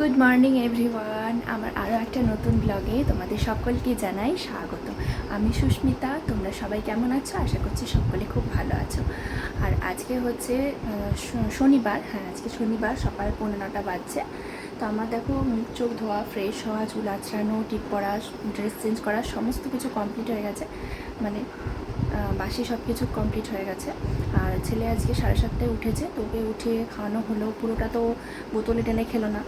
Good morning everyone আমার আরও একটা নতুন ব্লগে তোমাদের সকলকে জানাই স্বাগত। আমি সুস্মিতা, তোমরা সবাই কেমন আছো? আশা করছি সকলে খুব ভালো আছো। আর আজকে হচ্ছে শনিবার। হ্যাঁ আজকে শনিবার, সকাল পৌনে নটা বাজছে। তো আমার দেখো, মুখ চোখ ধোয়া ফ্রেশ হওয়া, চুল আছড়ানো, টিপ পরা ড্রেস চেঞ্জ করা, সমস্ত কিছু কমপ্লিট হয়ে গেছে। মানে বাসি সব কিছু কমপ্লিট হয়ে গেছে। আর ছেলে আজকে সাড়ে সাতটায় উঠেছে। তো ওকে উঠে খাওয়ানো হলো। পুরোটা তো বোতলে টেনে খেলো না।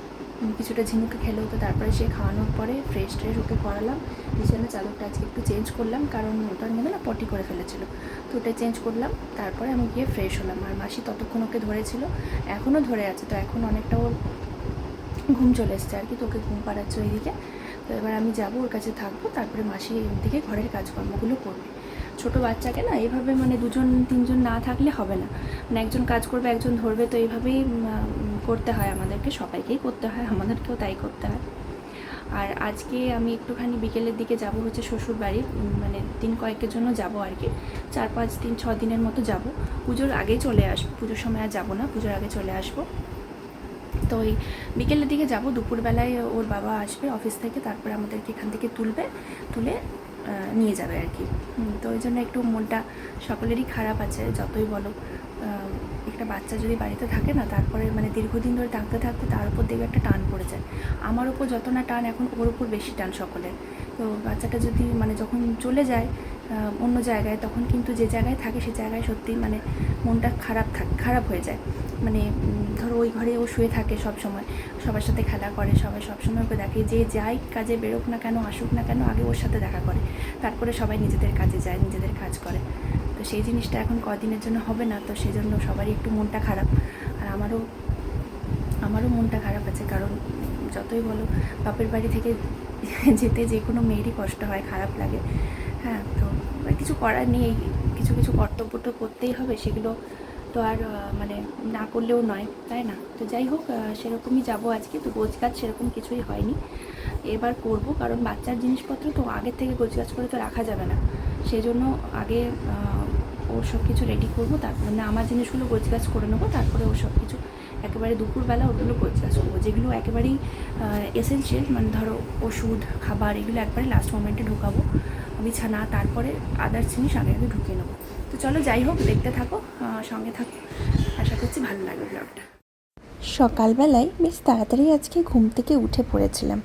কিছুটা ঝিনুকে খেলো তো তারপরে সে খাওয়ানোর পরে ফ্রেশ ট্রেশ ওকে করালাম বিছানা চাদরটা আজকে একটু চেঞ্জ করলাম, কারণ ওটার মধ্যে না পটি করে ফেলেছিল। তো ওটা চেঞ্জ করলাম, তারপরে আমি গিয়ে ফ্রেশ হলাম। আর মাসি ততক্ষণ ওকে ধরেছিল এখনও ধরে আছে। তো এখন অনেকটা ওর ঘুম চলে এসছে আর কি তোকে ঘুম পাড়াচ্ছে ওইদিকে। তো এবার আমি যাব, ওর কাছে থাকব, তারপরে মাসি দিকে ঘরের কাজকর্মগুলো করবে। ছোট বাচ্চাকে না এভাবে মানে দুজন, তিনজন না থাকলে হবে না। মানে একজন কাজ করবে, একজন ধরবে, তো এইভাবেই করতে হয় আমাদেরকে, সবাইকেই করতে হয়, আমাদেরকেও তাই করতে হয়। আর আজকে আমি একটুখানি বিকেলের দিকে যাব হচ্ছে শ্বশুর বাড়ি মানে দিন কয়েকের জন্য যাব আর কি। চার পাঁচ দিন, ছ দিনের মতো যাব। পুজোর আগেই চলে আসব পুজোর সময় আর যাব না, পুজোর আগে চলে আসব। তো ওই বিকেলের দিকে যাব, দুপুরবেলায় ওর বাবা আসবে অফিস থেকে, তারপরে আমাদেরকে এখান থেকে তুলবে, তুলে নিয়ে যাবে আর কি। তো ওই জন্য একটু মনটা সকলেরই খারাপ আছে, যতই বলো। একটা বাচ্চা যদি বাড়িতে থাকে না, তারপরে মানে দীর্ঘদিন ধরে থাকতে থাকতে তার উপর দেখবে একটা টান পড়ে যায়। আমার উপর যত না টান, এখন ওর উপর বেশি টান সকলের। তো বাচ্চাটা যদি মানে যখন চলে যায় অন্য জায়গায়, তখন কিন্তু যে জায়গায় থাকে, সে জায়গায় সত্যি মানে মনটা খারাপ থাক, খারাপ হয়ে যায়। মানে ধরো ওই ঘরে ও শুয়ে থাকে সব সময় সবার সাথে খেলা করে, সবাই সব সময় ওকে দেখে, যে যাই কাজে বেরোক না কেন, আসুক না কেন, আগে ওর সাথে দেখা করে। তারপরে সবাই নিজেদের কাজে যায়, নিজেদের কাজ করে। তো সেই জিনিসটা এখন কদিনের জন্য হবে না, তো সেই জন্য সবারই একটু মনটা খারাপ। আর আমারও আমারও মনটা খারাপ আছে, কারণ যতই বলো, বাপের বাড়ি থেকে যেতে যে কোনো মেয়েরই কষ্ট হয়, খারাপ লাগে। হ্যাঁ তো আর কিছু করার নেই, কিছু কিছু কর্তব্য তো করতেই হবে, সেগুলো তো আর মানে না করলেও নয়, তাই না? তো যাই হোক সেরকমই যাব আজকে, তো গোছগাছ সেরকম কিছুই হয়নি। এবার করব, কারণ বাচ্চার জিনিসপত্র তো আগের থেকে গোছগাছ করে তো রাখা যাবে না। সেই জন্য আগে ওর সব কিছু রেডি করব, তারপর না, আমার জিনিসগুলো গোছগাছ করে নেব, তারপরে ওর সব কিছু একেবারে দুপুরবেলা ওগুলো পরিচয় করব। যেগুলো একেবারেই এসেন্সিয়াল মানে ধরো ওষুধ, খাবার, এগুলো একবারে লাস্ট মোমেন্টে ঢোকাবো। বিছানা তারপরে আদার্স জিনিস আগে আগে ঢুকিয়ে নেব। তো চলো যাই হোক, দেখতে থাকো সঙ্গে থাকো। আশা করছি ভালো লাগবে ব্লগটা সকালবেলায় বেশ তাড়াতাড়ি আজকে ঘুম থেকে উঠে পড়েছিলাম।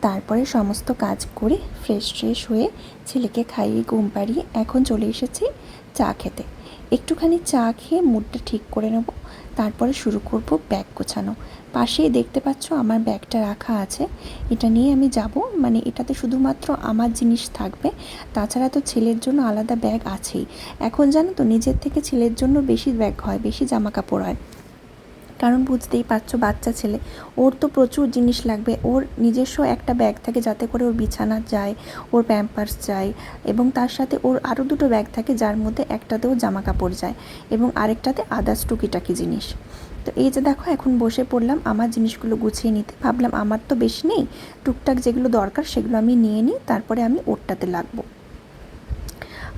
তারপরে সমস্ত কাজ করে ফ্রেশ ট্রেশ হয়ে ছেলেকে খাইয়ে ঘুম পাড়িয়ে এখন চলে এসেছি চা খেতে। একটুখানি চা খেয়ে মুডটা ঠিক করে নেব, তারপরে শুরু করব ব্যাগ গোছানো। পাশেই দেখতে পাচ্ছ আমার ব্যাগটা রাখা আছে। এটা নিয়ে আমি যাব মানে এটাতে শুধুমাত্র আমার জিনিস থাকবে, তাছাড়া তো ছেলের জন্য আলাদা ব্যাগ আছেই। এখন জানো তো, নিজের থেকে ছেলের জন্য বেশি ব্যাগ হয়, বেশি জামা কাপড় হয়। কারণ বুঝতেই পারছ, বাচ্চা ছেলে। ওর তো প্রচুর জিনিস লাগবে। ওর নিজস্ব একটা ব্যাগ থাকে যাতে করে ওর বিছানা যায়, ওর প্যাম্পার্স যায় এবং তার সাথে ওর আরও দুটো ব্যাগ থাকে যার মধ্যে একটাতেও জামা কাপড় যায় এবং আরেকটাতে আদার্স টুকিটাকি জিনিস। তো এই যে দেখো, এখন বসে পড়লাম, আমার জিনিসগুলো গুছিয়ে নিতে। ভাবলাম আমার তো বেশি নেই, টুকটাক যেগুলো দরকার সেগুলো আমি নিয়ে নিই, তারপরে আমি ওরটাতে লাগবো।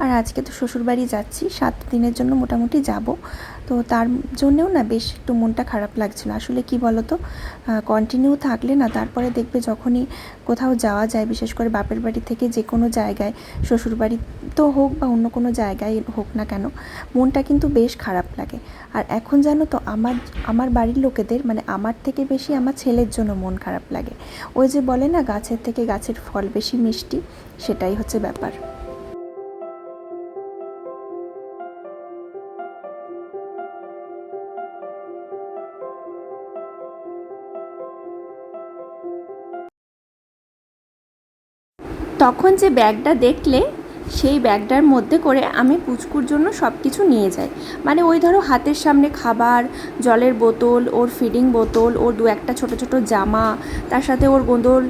আর আজকে তো শ্বশুরবাড়ি যাচ্ছি, সাত দিনের জন্য মোটামুটি যাব। তো তার জন্যেও না বেশ একটু মনটা খারাপ লাগছিল। আসলে কি বলো তো কন্টিনিউ থাকলে না তারপরে দেখবে যখনই কোথাও যাওয়া যায়, বিশেষ করে বাপের বাড়ি থেকে যে কোনো জায়গায়, শ্বশুরবাড়ি তো হোক বা অন্য কোনো জায়গায় হোক না কেন, মনটা কিন্তু বেশ খারাপ লাগে। আর এখন জানো তো, আমার আমার বাড়ির লোকেদের মানে আমার থেকে বেশি আমার ছেলের জন্য মন খারাপ লাগে। ওই যে বলে না, গাছের থেকে গাছের ফল বেশি মিষ্টি, সেটাই হচ্ছে ব্যাপার। তখন যে ব্যাগটা দেখলে, সেই ব্যাগটার মধ্যে করে আমি পুচকুর জন্য সব কিছু নিয়ে যাই। মানে ওই ধরো হাতের সামনে খাবার, জলের বোতল, ওর ফিডিং বোতল, ওর দু একটা ছোট ছোট জামা, তার সাথে ওর গোঁদল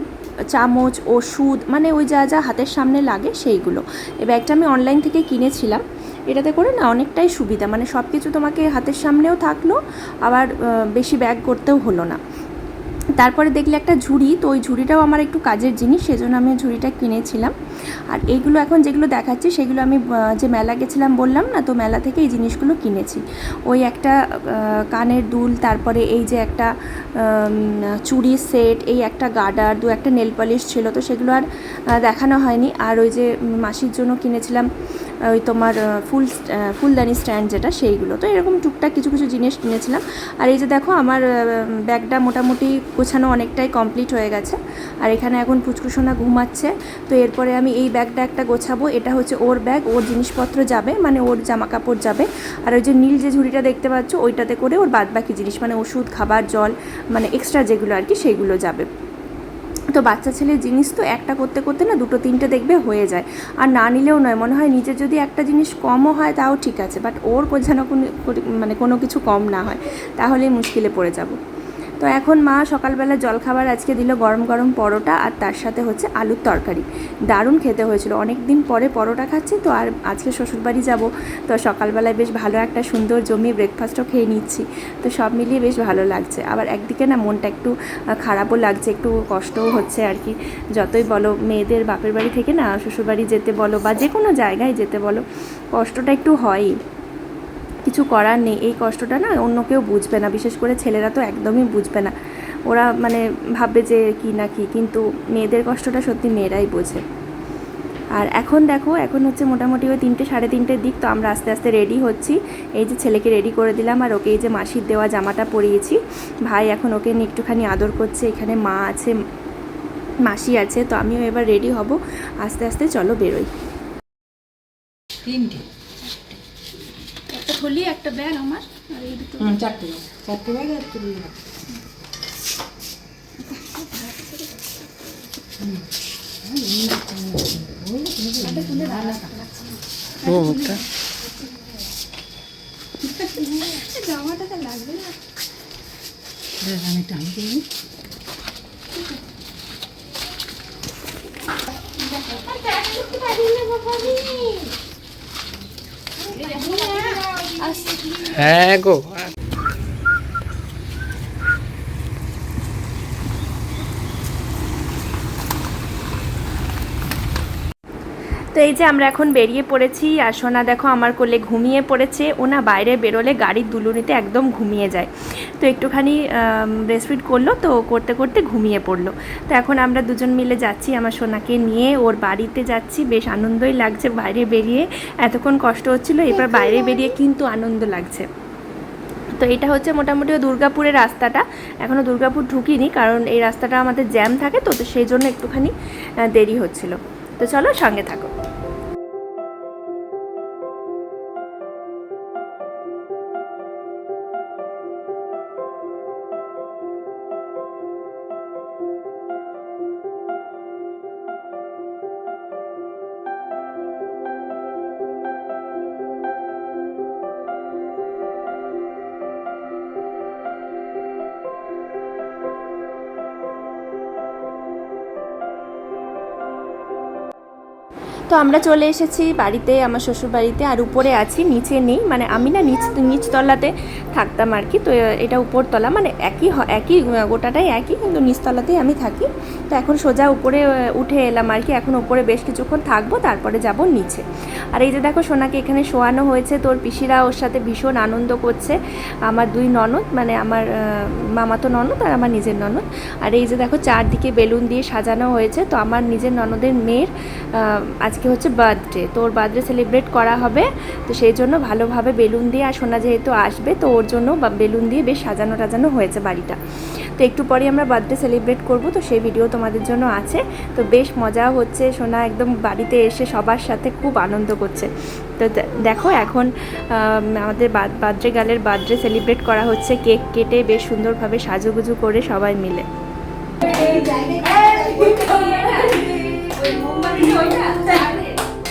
চামচ, ওষুধ মানে ওই যা যা হাতের সামনে লাগে সেইগুলো। এই ব্যাগটা আমি অনলাইন থেকে কিনেছিলাম। এটাতে করে না অনেকটাই সুবিধা মানে সব কিছু তোমাকে হাতের সামনেও থাকল, আবার বেশি ব্যাগ করতেও হলো না। তারপরে দেখলে একটা ঝুড়ি, তো ওই ঝুড়িটাও আমার একটু কাজের জিনিস, সেজন্য আমি ঝুড়িটা কিনেছিলাম। আর এইগুলো এখন যেগুলো দেখাচ্ছি, সেগুলো আমি যে মেলা গেছিলাম বললাম না, তো মেলা থেকে এই জিনিসগুলো কিনেছি। ওই একটা কানের দুল, তারপরে এই যে একটা চুড়ির সেট, এই একটা গার্ডার দু একটা নেল পলিশ ছিল, তো সেগুলো আর দেখানো হয়নি। আর ওই যে মাসির জন্য কিনেছিলাম ওই তোমার ফুল ফুলদানি স্ট্যান্ড যেটা, সেইগুলো। তো এরকম টুকটাক কিছু কিছু জিনিস কিনেছিলাম। আর এই যে দেখো, আমার ব্যাগটা মোটামুটি গোছানো অনেকটাই কমপ্লিট হয়ে গেছে। আর এখানে এখন পুচকুসোনা ঘুমাচ্ছে। তো এরপরে আমি এই ব্যাগটা একটা গোছাবো। এটা হচ্ছে ওর ব্যাগ। ওর জিনিসপত্র যাবে মানে ওর জামা কাপড় যাবে। আর ওই যে নীল যে ঝুড়িটা দেখতে পাচ্ছ, ওইটাতে করে ওর বাদবাকি জিনিস মানে ওষুধ, খাবার, জল মানে এক্সট্রা যেগুলো আর কি, সেইগুলো যাবে। তো বাচ্চা ছেলের জিনিস তো একটা করতে করতে না দুটো তিনটে দেখবে হয়ে যায়। আর না নিলেও নয়, মনে হয় নিজে যদি একটা জিনিস কমও হয় তাও ঠিক আছে বাট ওর যেন কোনো মানে কোনো কিছু কম না হয়, তাহলেই মুশকিলে পড়ে যাব। তো এখন মা সকালবেলা জলখাবার আজকে দিল গরম গরম পরোটা আর তার সাথে হচ্ছে আলুর তরকারি। দারুণ খেতে হয়েছিল। অনেক দিন পরে পরোটা খাচ্ছি তো আর আজকে শ্বশুরবাড়ি যাব। তো সকালবেলায় বেশ ভালো একটা সুন্দর জমিয়ে ব্রেকফাস্টও খেয়ে নিচ্ছি। তো সব মিলিয়ে বেশ ভালো লাগছে। আবার একদিকে না মনটা একটু খারাপও লাগছে, একটু কষ্টও হচ্ছে আর কি। যতই বলো মেয়েদের বাপের বাড়ি থেকে না শ্বশুরবাড়ি যেতে বলো বা যে কোনো জায়গায় যেতে বলো, কষ্টটা একটু হয়ই। কিছু করার নেই, এই কষ্টটা না অন্য কেউ বুঝবে না, বিশেষ করে ছেলেরা তো একদমই বুঝবে না। ওরা মানে ভাববে যে কি না কি, কিন্তু মেয়েদের কষ্টটা সত্যি মেয়েরাই বোঝে। আর এখন দেখো, এখন হচ্ছে মোটামুটি ওই তিনটে, সাড়ে তিনটের দিক, তো আমরা আস্তে আস্তে রেডি হচ্ছি। এই যে ছেলেকে রেডি করে দিলাম, আর ওকে এই যে মাসির দেওয়া জামাটা পরিয়েছি। ভাই এখন ওকে নিয়ে একটুখানি আদর করছে, এখানে মা আছে, মাসি আছে, তো আমিও এবার রেডি হব। আস্তে আস্তে চলো বেরোই। তিনটে। থলি একটা ব্যাগ আমার আর এই দুটো। চারটে ব্যাগ। চারটে ব্যাগ আর তুলি জামাটা লাগবে না? আমি টান দিই হ্যাঁ গো। তো এই যে আমরা এখন বেরিয়ে পড়েছি আর সোনা দেখো আমার কোলে ঘুমিয়ে পড়েছে। ও না বাইরে বেরোলে গাড়ির দুলুনিতে একদম ঘুমিয়ে যায়। তো একটুখানি ব্রেস্টফিড করল, তো করতে করতে ঘুমিয়ে পড়ল। তো এখন আমরা দুজন মিলে যাচ্ছি আমার সোনাকে নিয়ে। ওর বাড়িতে যাচ্ছি। বেশ আনন্দই লাগছে বাইরে বেরিয়ে। এতক্ষণ কষ্ট হচ্ছিল, এবার বাইরে বেরিয়ে কিন্তু আনন্দ লাগছে। তো এটা হচ্ছে মোটামুটি দুর্গাপুরের রাস্তাটা। এখনও দুর্গাপুর ঢুকিনি, কারণ এই রাস্তাটা আমাদের জ্যাম থাকে, তো তো সেই জন্য একটুখানি দেরি হচ্ছিল। তো চলো সঙ্গে থাকো। তো আমরা চলে এসেছি বাড়িতে আমার শ্বশুর বাড়িতে আর উপরে আছি নিচে নেই। মানে আমি না নিচ নিচতলাতে থাকতাম আর কি। তো এটা উপরতলা মানে একই একই গোটাটাই একই কিন্তু নিচতলাতেই আমি থাকি। তো এখন সোজা উপরে উঠে এলাম আর কি। এখন উপরে বেশ কিছুক্ষণ থাকব তারপরে যাব নিচে। আর এই যে দেখো সোনাকে এখানে শোয়ানো হয়েছে তোর পিসিরা ওর সাথে ভীষণ আনন্দ করছে। আমার দুই ননদ মানে আমার মামাতো ননদ আর আমার নিজের ননদ। আর এই যে দেখো চারদিকে বেলুন দিয়ে সাজানো হয়েছে। তো আমার নিজের ননদের মেয়ের আহ, আজকে হচ্ছে বার্থডে তো ওর বার্থডে সেলিব্রেট করা হবে তো সেই জন্য ভালোভাবে বেলুন দিয়ে আর সোনা যেহেতু আসবে তো ওর জন্য বেলুন দিয়ে বেশ সাজানো টাজানো হয়েছে বাড়িটা তো একটু পরে আমরা বার্থডে সেলিব্রেট করব তো সেই ভিডিও তোমাদের জন্য আছে তো বেশ মজা হচ্ছে সোনা একদম বাড়িতে এসে সবার সাথে খুব আনন্দ করছে তো দেখো এখন আমাদের বার্থডে গালের বার্থডে সেলিব্রেট করা হচ্ছে কেক কেটে বেশ সুন্দরভাবে সাজুগুজু করে সবাই মিলে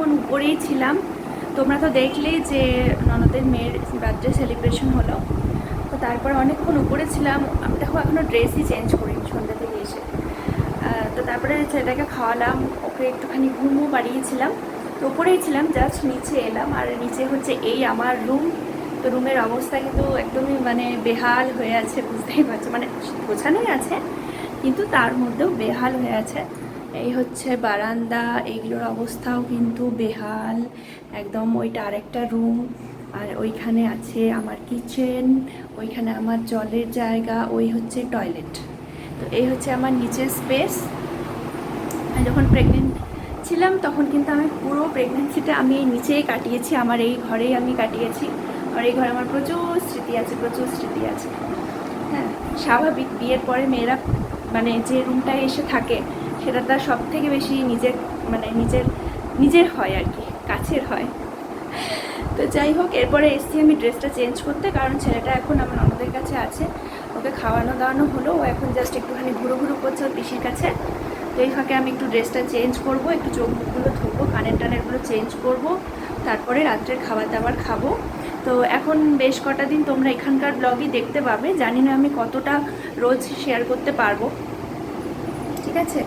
এতক্ষণ উপরেই ছিলাম। তোমরা তো দেখলেই যে ননদের মেয়ের বার্থডে সেলিব্রেশন হলো। তো তারপর অনেকক্ষণ উপরে ছিলাম। আমি দেখো এখনও ড্রেসই চেঞ্জ করিনি সন্ধ্যা থেকে এসে। তো তারপরে ছেলেটাকে খাওয়ালাম, ওকে একটুখানি ঘুমও বাড়িয়েছিলাম। তো উপরেই ছিলাম জাস্ট নিচে এলাম। আর নিচে হচ্ছে এই আমার রুম তো রুমের অবস্থা কিন্তু একদমই মানে বেহাল হয়ে আছে, বুঝতেই পারছ। মানে গোছানোই আছে, কিন্তু তার মধ্যেও বেহাল হয়ে আছে। এই হচ্ছে বারান্দা, এইগুলোর অবস্থাও কিন্তু বেহাল। একদম ওইটা আরেকটা রুম আর ওইখানে আছে আমার কিচেন ওইখানে আমার জলের জায়গা, ওই হচ্ছে টয়লেট তো এই হচ্ছে আমার নিচের স্পেস যখন প্রেগনেন্ট ছিলাম, তখন কিন্তু আমি পুরো প্রেগনেন্সিটা আমি এই নিচেই কাটিয়েছি, আমার এই ঘরেই আমি কাটিয়েছি। আর এই ঘরে আমার প্রচুর স্মৃতি আছে, প্রচুর স্মৃতি আছে। হ্যাঁ স্বাভাবিক বিয়ের পরে মেয়েরা মানে যে রুমটায় এসে থাকে সেটা তার সব থেকে বেশি নিজের মানে নিজের নিজের হয় আর কি, কাছের হয়। তো যাই হোক, এরপরে এসছি আমি ড্রেসটা চেঞ্জ করতে, কারণ ছেলেটা এখন আমার আমাদের কাছে আছে। ওকে খাওয়ানো দাওয়ানো হলো, ও এখন জাস্ট একটুখানি ঘুরো ঘুরো করছে ওর পিসির কাছে। তো এই ফাঁকে আমি একটু ড্রেসটা চেঞ্জ করব, একটু চোখ মুখগুলো ধরবো কানের টানেরগুলো চেঞ্জ করব, তারপরে রাত্রের খাবার দাবার খাব। তো এখন বেশ কটা দিন তোমরা এখানকার ব্লগই দেখতে পাবে, জানি না আমি কতটা রোজ শেয়ার করতে পারব। ঠিক আছে?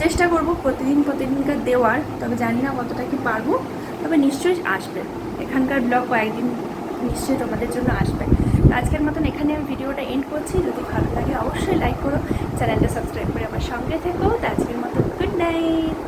চেষ্টা করব প্রতিদিন প্রতিদিনকার দেওয়ার, তবে জানি না কতটা কি পারব, তবে নিশ্চয়ই আসবে। এখানকার ব্লগ কয়েকদিন নিশ্চয়ই তোমাদের জন্য আসবে। আজকের মতন এখানে আমি ভিডিওটা এন্ড করছি। যদি ভালো লাগে অবশ্যই লাইক করো। চ্যানেলটা সাবস্ক্রাইব করে আমার সঙ্গে থেকো। আজকের মতো গুড নাইট